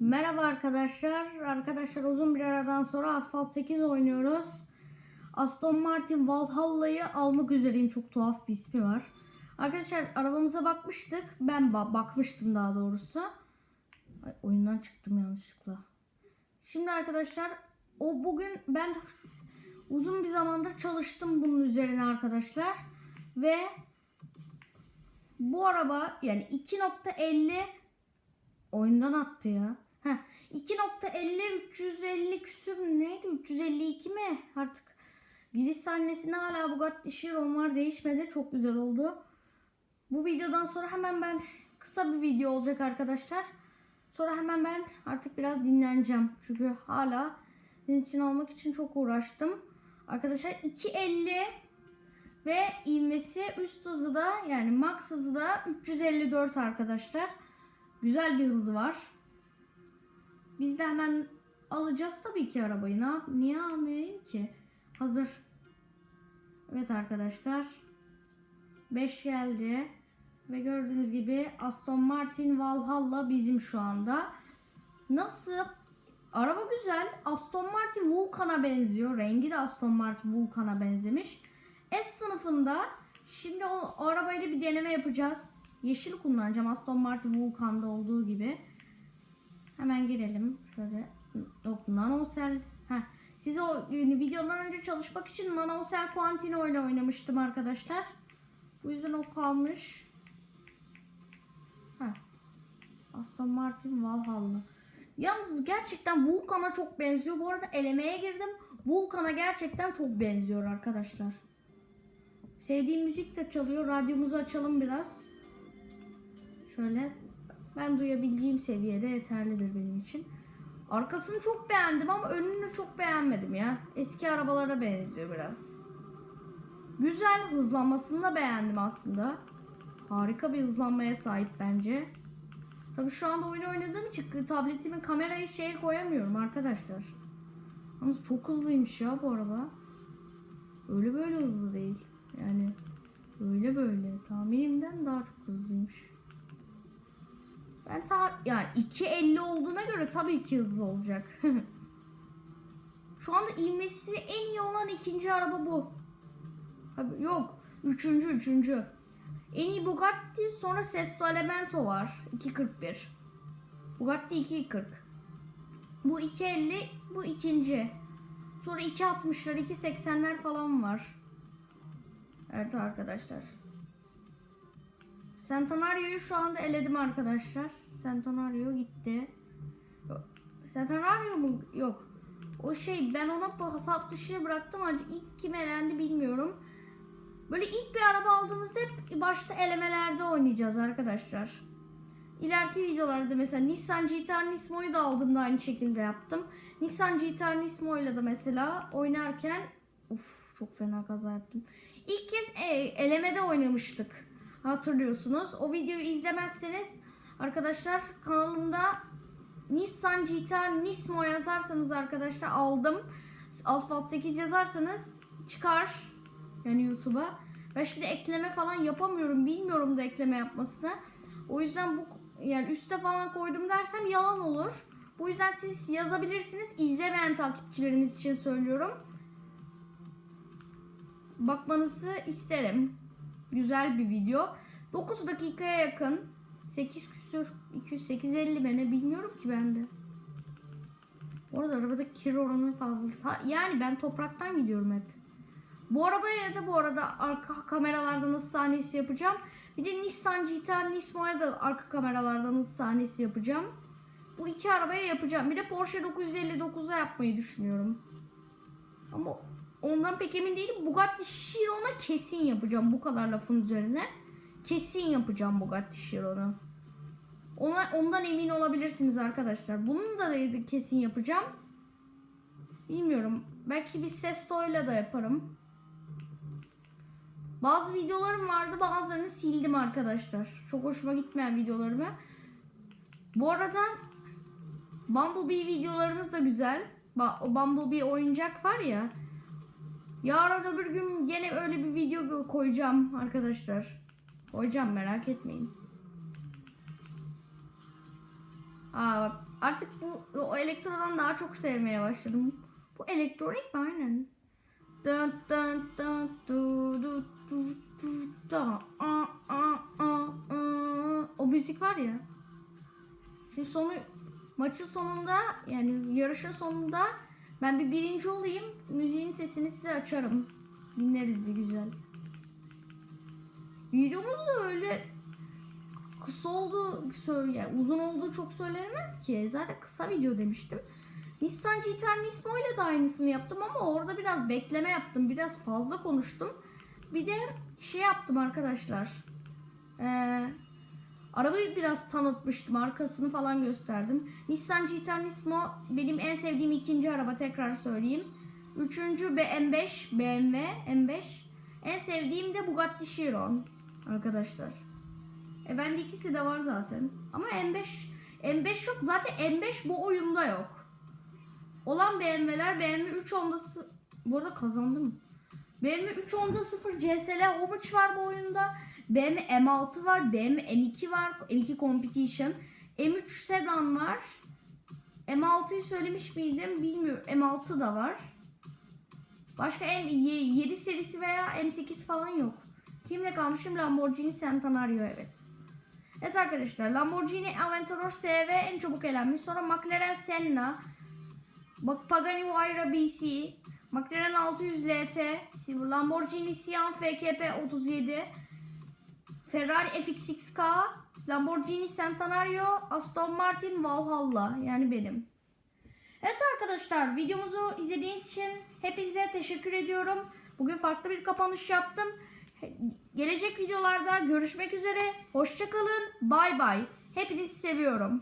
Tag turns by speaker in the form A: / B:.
A: Merhaba arkadaşlar. Arkadaşlar uzun bir aradan sonra Asphalt 8 oynuyoruz. Aston Martin Valhalla'yı almak üzereyim. Çok tuhaf bir ismi var. Arkadaşlar arabamıza bakmıştık. Ben ba- bakmıştım daha doğrusu. Ay, oyundan çıktım yanlışlıkla. Şimdi arkadaşlar o bugün ben uzun bir zamandır çalıştım bunun üzerine arkadaşlar. Ve bu araba yani 2.50 oyundan attı ya. Heh, 2.50 350 küsür neydi? 352 mi? Artık giriş sahnesinde hala Bugatti Chiron var değişmedi. Çok güzel oldu. Bu videodan sonra hemen ben kısa bir video olacak arkadaşlar. Sonra hemen ben artık biraz dinleneceğim. Çünkü hala sizin için almak için çok uğraştım. Arkadaşlar 250 ve ivmesi üst hızı da yani max hızı da 354 arkadaşlar. Güzel bir hızı var. Biz de hemen alacağız tabii ki arabayı. Ne, niye almayayım ki? Hazır. Evet arkadaşlar. 5 geldi. Ve gördüğünüz gibi Aston Martin Valhalla bizim şu anda. Nasıl? Araba güzel. Aston Martin Vulcan'a benziyor. Rengi de Aston Martin Vulcan'a benzemiş. S sınıfında şimdi o, o arabayla bir deneme yapacağız. Yeşil kullanacağım Aston Martin Vulcan'da olduğu gibi. Hemen girelim. Şöyle yok nanosel. Heh. Size o videodan önce çalışmak için nanosel Quantino ile oynamıştım arkadaşlar. Bu yüzden o kalmış. Heh. Aston Martin Valhalla. Yalnız gerçekten Vulcan'a çok benziyor. Bu arada elemeye girdim. Vulcan'a gerçekten çok benziyor arkadaşlar. Sevdiğim müzik de çalıyor. Radyomuzu açalım biraz. Şöyle. Ben duyabildiğim seviyede yeterlidir benim için. Arkasını çok beğendim ama önünü çok beğenmedim ya. Eski arabalara benziyor biraz. Güzel hızlanmasını da beğendim aslında. Harika bir hızlanmaya sahip bence. Tabii şu anda oyun oynadığım için tabletimin kamerayı şeye koyamıyorum arkadaşlar. Yalnız çok hızlıymış ya bu araba. Öyle böyle hızlı değil. Yani öyle böyle. Tahminimden daha çok hızlıymış. Ben ta yani 2.50 olduğuna göre tabii ki hızlı olacak. Şu anda ivmesi en iyi olan ikinci araba bu. Abi yok. Üçüncü, üçüncü. En iyi Bugatti sonra Sesto Elemento var. 2.41. Bugatti 2.40. Bu 2.50 bu ikinci. Sonra 2.60'lar 2.80'ler falan var. Evet arkadaşlar. Centenario'yu şu anda eledim arkadaşlar. Centenario gitti. Centenario mu? Yok. O şey ben ona bu saf dışı bıraktım ancak ilk kim elendi bilmiyorum. Böyle ilk bir araba aldığımızda hep başta elemelerde oynayacağız arkadaşlar. İleriki videolarda mesela Nissan GT-R Nismo'yu da aldığımda aynı şekilde yaptım. Nissan GT-R Nismo ile de mesela oynarken Uf çok fena kaza yaptım. İlk kez e, elemede oynamıştık. Hatırlıyorsunuz. O videoyu izlemezseniz arkadaşlar kanalımda Nissan GT-R Nismo yazarsanız arkadaşlar aldım. Asfalt 8 yazarsanız çıkar. Yani YouTube'a. Ben şimdi ekleme falan yapamıyorum. Bilmiyorum da ekleme yapmasını. O yüzden bu yani üste falan koydum dersem yalan olur. Bu yüzden siz yazabilirsiniz. İzlemeyen takipçilerimiz için söylüyorum. Bakmanızı isterim. Güzel bir video. 9 dakikaya yakın. 8 küsür 208 mi ne bilmiyorum ki ben de. Bu arada arabada kir oranı fazla. Yani ben topraktan gidiyorum hep. Bu arabaya da bu arada arka kameralardan hız sahnesi yapacağım. Bir de Nissan GT-R Nismo'ya da arka kameralardan hız sahnesi yapacağım. Bu iki arabaya yapacağım. Bir de Porsche 959'a yapmayı düşünüyorum. Ama ondan pek emin değilim. Bugatti Chiron'a kesin yapacağım bu kadar lafın üzerine. Kesin yapacağım Bugatti Chiron'u. Ona, ondan emin olabilirsiniz arkadaşlar. Bunun da kesin yapacağım. Bilmiyorum. Belki bir Sesto'yla da yaparım. Bazı videolarım vardı bazılarını sildim arkadaşlar. Çok hoşuma gitmeyen videolarımı. Bu arada Bumblebee videolarımız da güzel. O Bumblebee oyuncak var ya. Yarın öbür gün gene öyle bir video koyacağım arkadaşlar. Koyacağım merak etmeyin. Aa bak artık bu o elektrodan daha çok sevmeye başladım. Bu elektronik mi aynen? Dın dın dın du du du du da a a a. O müzik var ya. Şimdi sonu maçın sonunda yani yarışın sonunda ben bir birinci olayım. Müziğin sesini size açarım. Dinleriz bir güzel. Videomuz da öyle kısa oldu söyle uzun olduğu çok söylenemez ki. Zaten kısa video demiştim. Nissan GT Nismo ile de aynısını yaptım ama orada biraz bekleme yaptım. Biraz fazla konuştum. Bir de şey yaptım arkadaşlar. Ee, arabayı biraz tanıtmıştım. Arkasını falan gösterdim. Nissan GT Nismo benim en sevdiğim ikinci araba tekrar söyleyeyim. Üçüncü M5 BMW M5. En sevdiğim de Bugatti Chiron arkadaşlar. E bende ikisi de var zaten. Ama M5 M5 yok. Zaten M5 bu oyunda yok. Olan BMW'ler BMW 3 Honda'sı bu arada kazandım. BMW 3 Honda 0 CSL Homage var bu oyunda. BMW M6 var. BMW M2 var. M2 Competition. M3 Sedan var. M6'yı söylemiş miydim bilmiyorum. M6 da var. Başka M7 serisi veya M8 falan yok. Kimle kalmışım? Lamborghini Centenario evet. Evet arkadaşlar Lamborghini Aventador SV en çabuk elenmiş. Sonra McLaren Senna. Bak Pagani Huayra BC. McLaren 600 LT. Lamborghini Sian FKP 37. Ferrari FX6K. Lamborghini Centenario. Aston Martin Valhalla. Yani benim. Evet arkadaşlar videomuzu izlediğiniz için hepinize teşekkür ediyorum. Bugün farklı bir kapanış yaptım. Gelecek videolarda görüşmek üzere. Hoşçakalın. Bay bay. Hepinizi seviyorum.